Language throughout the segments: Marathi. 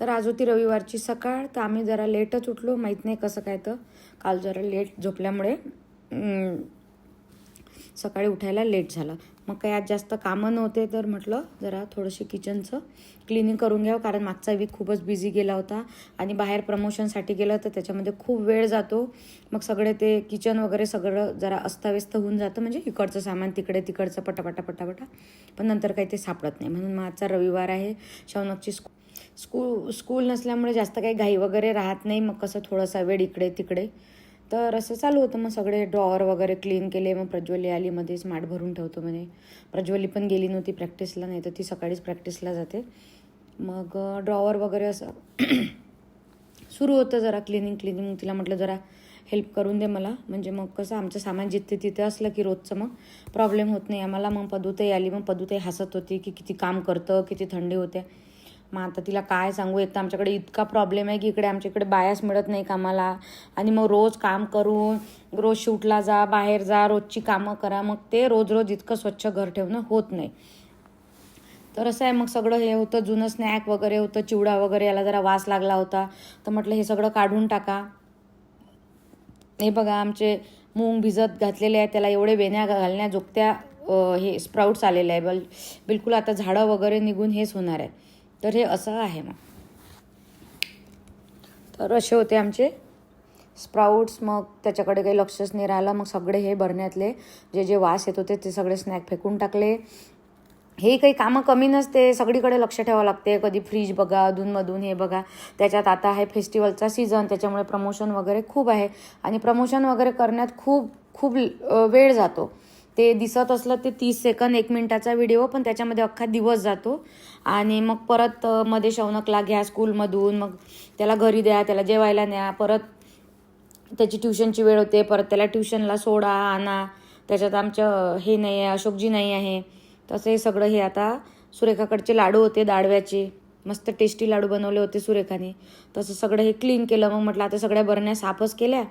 तर आज होती रविवारची सकाळ तर आम्ही जरा लेटच उठलो. माहीत नाही कसं काय तर. काल जरा लेट झोपल्यामुळे सकाळी उठायला लेट झालं. मग काही आज जास्त कामं नव्हते तर म्हटलं जरा थोडंशी किचनचं क्लिनिंग करून घ्यावं कारण मागचा वीक खूपच बिझी गेला होता. आणि बाहेर प्रमोशनसाठी गेलं तर त्याच्यामध्ये खूप वेळ जातो. मग सगळे ते किचन वगैरे सगळं जरा अस्ताव्यस्त होऊन जातं. म्हणजे इकडचं सामान तिकडे तिकडचं पटापटा पटापटा. पण नंतर काही ते सापडत नाही. म्हणून मग आजचा रविवार आहे. शौनकची स्कू स्कूल स्कूल नसल्यामुळे जास्त काही घाई वगैरे राहत नाही. मग कसं थोडासा वेळ इकडे तिकडे. तर असं चालू होतं. मग सगळे ड्रॉवर वगैरे क्लीन केले. मग प्रज्वली आली. मध्ये स्मार्ट भरून ठेवतो म्हणे. प्रज्वली पण गेली नव्हती प्रॅक्टिसला नाही तर ती सकाळीच प्रॅक्टिसला जाते. मग ड्रॉवर वगैरे असं सुरू होतं जरा क्लिनिंग क्लिनिंग मग तिला म्हटलं जरा हेल्प करून दे मला. म्हणजे मग कसं आमचं सामान जिथे तिथे असलं की रोजचं मग प्रॉब्लेम होत नाही. आम्हाला मग पदुताई आली. मग पदुताई हसत होती की किती काम करतं किती थंडी होते. मग आता तिला काय सांगू? एक तर आमच्याकडे इतका प्रॉब्लेम आहे की इकडे आमच्या इकडे बायाच मिळत नाही कामाला. आणि मग रोज काम करून रोज शूटला जा बाहेर जा रोजची कामं करा. मग ते रोज रोज इतकं स्वच्छ घर ठेवणं होत नाही. तर असं आहे मग सगळं हे होतं जुनं स्नॅक वगैरे होतं चिवडा वगैरे याला जरा वास लागला होता. तर म्हटलं हे सगळं काढून टाका. हे बघा आमचे मूग भिजत घातलेले आहे त्याला एवढे वेण्या घालण्या जोगत्या हे स्प्राउट्स आलेले आहे बल बिलकुल आता झाडं वगैरे निघून हेच होणार आहे. तर हे असं आहे मग. तर असे होते आमचे स्प्राऊट्स मग त्याच्याकडे काही लक्षच नाही राहिलं. मग सगळे हे भरण्यातले जे जे वास येत होते ते सगळे स्नॅक फेकून टाकले. हे काही कामं कमी नसते. सगळीकडे लक्ष ठेवावं लागते. कधी फ्रीज बघा अधूनमधून हे बघा. त्याच्यात आता आहे फेस्टिवलचा सीझन त्याच्यामुळे प्रमोशन वगैरे खूप आहे. आणि प्रमोशन वगैरे करण्यात खूप खूप वेळ जातो. ते दिसत असलं ते तीस सेकंद एक मिनिटाचा व्हिडिओ पण त्याच्यामध्ये अख्खा दिवस जातो. आणि मग परत मध्ये शौनकला घ्या स्कूलमधून मग त्याला घरी द्या त्याला जेवायला न्या परत त्याची ट्युशनची वेळ होते परत त्याला ट्युशनला सोडा आणा. त्याच्यात आमचं हे नाही आहे अशोकजी नाही आहे. तसं हे सगळं हे आता सुरेखाकडचे लाडू होते दाडव्याचे. मस्त टेस्टी लाडू बनवले होते सुरेखाने. तसं सगळं हे क्लीन केलं. मग म्हटलं आता सगळ्या बरण्या साफच केल्या.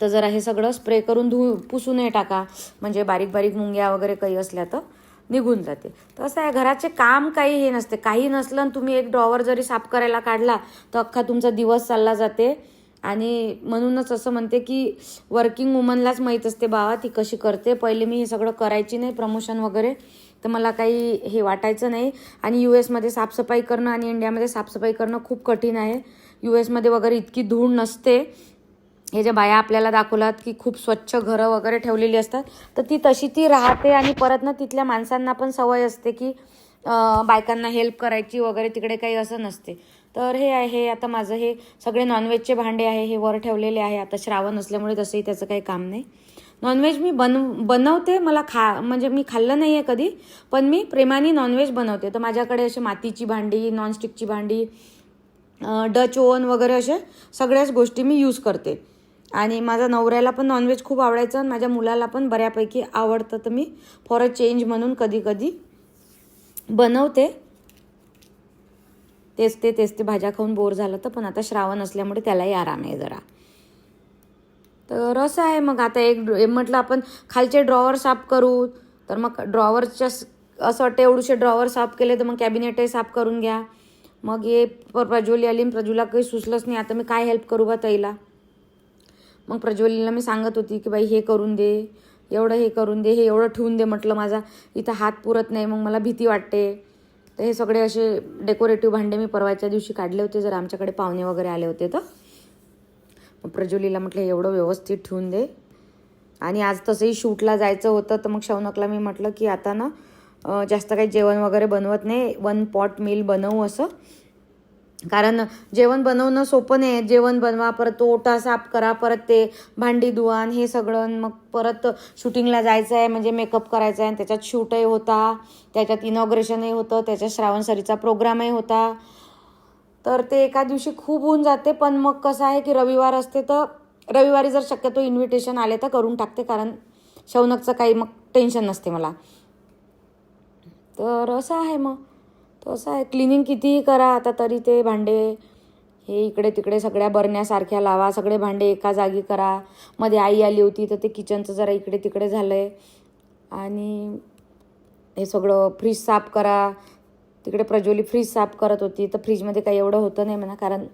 तर जरा हे सगळं स्प्रे करून धु पुसूनही टाका. म्हणजे बारीक बारीक मुंग्या वगैरे काही असल्या तर निघून जाते. तर असं आहे घराचे काम काही हे नसते. काही नसलं आणि तुम्ही एक ड्रॉवर जरी साफ करायला काढला तर अख्खा तुमचा दिवस चालला जाते. आणि म्हणूनच असं म्हणते की वर्किंग वुमनलाच माहीत असते बाबा ती कशी करते. पहिले मी हे सगळं करायची नाही प्रमोशन वगैरे. तर मला काही हे वाटायचं नाही. आणि यू एसमध्ये साफसफाई करणं आणि इंडियामध्ये साफसफाई करणं खूप कठीण आहे. यू एसमध्ये वगैरे इतकी धूळ नसते. हे ज्या बाया आपल्याला दाखवलात की खूप स्वच्छ घरं वगैरे ठेवलेली असतात तर ती तशी ती राहते आणि परत ना तिथल्या माणसांना पण सवय असते की बायकांना हेल्प करायची वगैरे तिकडे काही असं नसते. तर हे आहे आता माझं हे सगळे नॉनव्हेजचे भांडे आहे हे वर ठेवलेले आहे. आता श्रावण असल्यामुळे तसंही त्याचं काही काम नाही. नॉनव्हेज मी बन बनवते मला खा म्हणजे मी खाल्लं नाही आहे कधी पण मी प्रेमाने नॉनव्हेज बनवते. तर माझ्याकडे असे मातीची भांडी नॉनस्टिकची भांडी डच ओवन वगैरे असे सगळ्याच गोष्टी मी यूज करते. आणि माझा नवऱ्याला पण नॉनव्हेज खूप आवडायचं आणि माझ्या मुलाला पण बऱ्यापैकी आवडतं. तर मी फॉर अ चेंज म्हणून कधी कधी बनवते. तेच ते तेच ते भाज्या खाऊन बोर झालं तर पण आता श्रावण असल्यामुळे त्यालाही आराम आहे जरा. तर असं आहे मग आता एक म्हटलं आपण खालचे ड्रॉवर साफ करू तर मग ड्रॉवरच्या असं वाटतं एवढूशे ड्रॉवर साफ केले तर मग कॅबिनेटही साफ करून घ्या. मग हे प्रज्वली आली प्रजूला प्रज्वला काही सुचलंच नाही आता मी काय हेल्प करू बा तैला मग प्रज्वलीला मी सांगत होती की बाई हे करून दे एवढं हे करून दे हे एवढं ठेवून दे म्हटलं माझा. इथं हात पुरत नाही मग मला भीती वाटते. तर हे सगळे असे डेकोरेटिव्ह भांडे मी परवाच्या दिवशी काढले होते जर आमच्याकडे पाहुणे वगैरे आले होते तर. मग प्रज्वलीला म्हटलं एवढं व्यवस्थित ठेवून दे. आणि आज तसंही शूटला जायचं होतं तर मग शौनकला मी म्हटलं की आता ना जास्त काही जेवण वगैरे बनवत नाही वन पॉट मील बनवू असं. कारण जेवण बनवणं सोपं नाही. जेवण बनवा परत तो ओटा साफ करा परत ते भांडी धुवान हे सगळं मग परत शूटिंगला जायचं आहे म्हणजे मेकअप करायचा आहे आणि त्याच्यात शूटही होता. त्याच्यात इनॉग्रेशनही होतं. त्याच्यात श्रावणसरीचा प्रोग्रामही होता. तर ते एका दिवशी खूप होऊन जाते. पण मग कसं आहे की रविवार असते तर रविवारी जर शक्यतो इन्व्हिटेशन आले तर करून टाकते. कारण शौनकचं काही मग टेन्शन नसते मला. तर असं आहे मग. तो असं आहे क्लिनिंग कितीही करा आता तरी ते भांडे हे इकडे तिकडे सगळ्या बरण्यासारख्या लावा सगळे भांडे एका जागी करा. मध्ये आई आली होती तर ते किचनचं जरा इकडे तिकडे झालं आहे आणि हे सगळं फ्रीज साफ करा. तिकडे प्रज्वली फ्रीज साफ करत होती तर फ्रीजमध्ये काही एवढं होतं नाही म्हणा कारण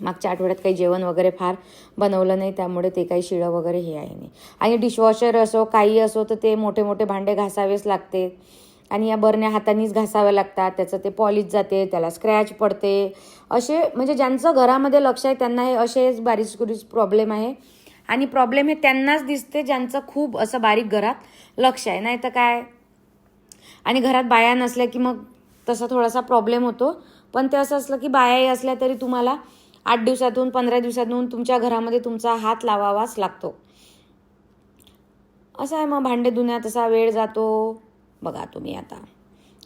मागच्या आठवड्यात काही जेवण वगैरे फार बनवलं नाही त्यामुळे ते काही शिळं वगैरे हे आहे नाही. आणि डिशवॉशर असो काही असो तर ते मोठे मोठे भांडे घासावेच लागते. आणि या बरण्या हातानेच घासाव्या लागतात त्याचं ते पॉलिश जाते त्याला स्क्रॅच पडते. असे म्हणजे ज्यांचं घरामध्ये लक्ष आहे त्यांना हे असेच बारीक कुरीस प्रॉब्लेम आहे. आणि प्रॉब्लेम हे त्यांनाच दिसते ज्यांचं खूप असं बारीक घरात लक्ष आहे. नाही तर काय? आणि घरात बाया नसल्या की मग तसा थोडासा प्रॉब्लेम होतो. पण ते असं असलं की बायाही असल्या तरी तुम्हाला आठ दिवसातून पंधरा दिवसातून तुमच्या घरामध्ये तुमचा हात लावावाच लागतो. असं आहे मग भांडे धुण्यात असा वेळ जातो. बघा तुम्ही आता.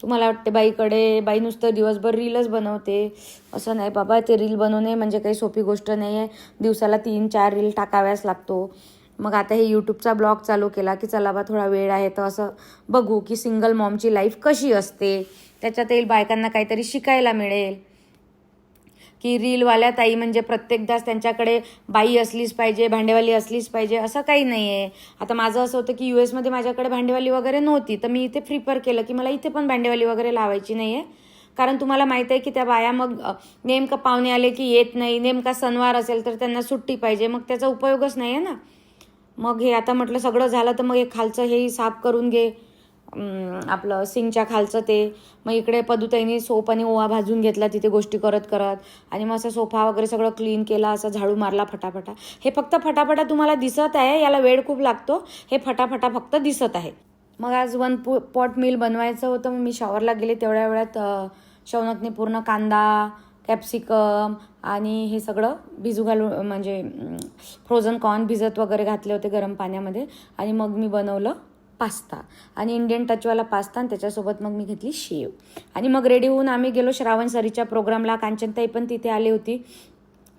तुम्हाला वाटते बाईकडे बाई नुसतं दिवसभर रीलच बनवते. असं नाही बाबा ते रील बनवणे म्हणजे काही सोपी गोष्ट नाही आहे दिवसाला तीन चार रील टाकाव्याच लागतो. मग आता हे यूट्यूबचा ब्लॉग चालू केला की चला बा थोडा वेळ आहे तर असं बघू की सिंगल मॉमची लाईफ कशी असते. त्याच्यात येईल बायकांना काहीतरी शिकायला मिळेल. की रीलवाल्या ताई म्हणजे प्रत्येकदाच त्यांच्याकडे बाई असलीच पाहिजे भांडेवाली असलीच पाहिजे असं काही नाही आहे आता माझं असं होतं की यू एसमध्ये माझ्याकडे भांडेवाली वगैरे नव्हती तर मी इथे प्रिफर केलं की मला इथे पण भांडेवाली वगैरे लावायची नाही आहे कारण तुम्हाला माहीत आहे की त्या बाया मग नेमकं पाहुणे आले की येत नाही नेमका सणवार असेल तर त्यांना सुट्टी पाहिजे मग त्याचा उपयोगच नाही आहे ना. मग हे आता म्हटलं सगळं झालं तर मग हे खालचं हेही साफ करून घे. आपलं सिंगच्या खालचं ते मग इकडे पदुताईने सोप आणि ओवा भाजून घेतला तिथे गोष्टी करत करत. आणि मग असं सोफा वगैरे सगळं क्लीन केला असं झाडू मारला फटाफटा. हे फक्त फटाफटा तुम्हाला दिसत आहे याला वेळ खूप लागतो. हे फटाफटा फक्त दिसत आहे. मग आज वन पो पॉट मिल बनवायचं होतं मग मी शॉवरला गेले तेवढ्या वेळात शौनकने पूर्ण कांदा कॅप्सिकम आणि हे सगळं भिजू घालून म्हणजे फ्रोझन कॉर्न भिजत वगैरे घातले होते गरम पाण्यामध्ये. आणि मग मी बनवलं पास्ता. आणि इंडियन टचवाला पास्ता आणि त्याच्यासोबत मग मी घेतली शेव. आणि मग रेडी होऊन आम्ही गेलो श्रावण सरीच्या प्रोग्रामला कांचनताई पण तिथे आली होती.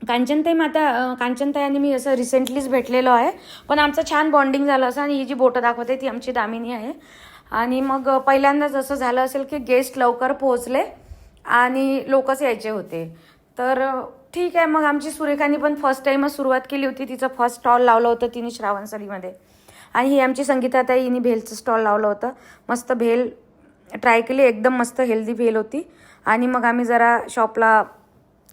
कांचनताई माता कांचनताई आणि मी असं रिसेंटलीच भेटलेलो आहे. पण आमचं छान बॉन्डिंग झालं असं आणि ही जी बोटं दाखवते ती आमची दामिनी आहे. आणि मग पहिल्यांदाच असं झालं असेल की गेस्ट लवकर पोहोचले आणि लोकच यायचे होते. तर ठीक आहे मग आमची सुरेखानी पण फर्स्ट टाईमच सुरुवात केली होती. तिचं फर्स्ट स्टॉल लावलं होतं तिने श्रावणसरीमध्ये आणि ही आमची संगीताताई हिने भेलचं स्टॉल लावलं होतं. मस्त भेल ट्राय केली. एकदम मस्त हेल्दी भेल होती. आणि मग आम्ही जरा शॉपला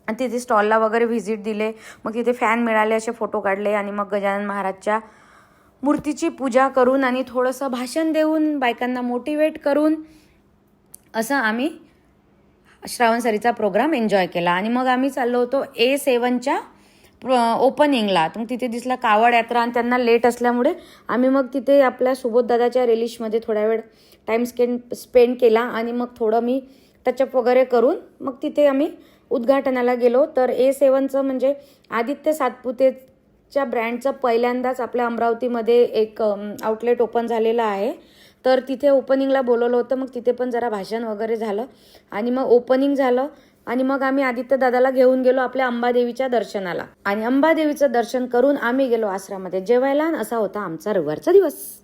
तिथे स्टॉलला वगैरे व्हिजिट दिले. मग तिथे फॅन मिळाले असे फोटो काढले. आणि मग गजानन महाराजच्या मूर्तीची पूजा करून आणि थोडंसं भाषण देऊन बायकांना मोटिवेट करून असं आम्ही श्रावणसरीचा प्रोग्राम एन्जॉय केला. आणि मग आम्ही चाललो होतो ए सेवनच्या ओपनिंगला तर मग तिथे दिसला कावड यात्रा आणि त्यांना लेट असल्यामुळे आम्ही मग तिथे आपल्या सुबोधदादाच्या रेलिशमध्ये थोडा वेळ टाईम स्पेंड स्पेंड केला. आणि मग थोडं मी टचअप वगैरे करून मग तिथे आम्ही उद्घाटनाला गेलो. तर ए सेवनचं म्हणजे आदित्य सातपुतेच्या ब्रँडचं पहिल्यांदाच आपल्या अमरावतीमध्ये एक आउटलेट ओपन झालेलं आहे. तर तिथे ओपनिंगला बोलवलं होतं. मग तिथे पण जरा भाषण वगैरे झालं. आणि मग ओपनिंग झालं. आणि मग आम्ही आदित्य दादाला घेऊन गेलो आपल्या अंबादेवीच्या दर्शनाला. आणि अंबादेवीचं दर्शन करून आम्ही गेलो आश्रमामध्ये. जेवायला असा होता आमचा रविवारचा दिवस.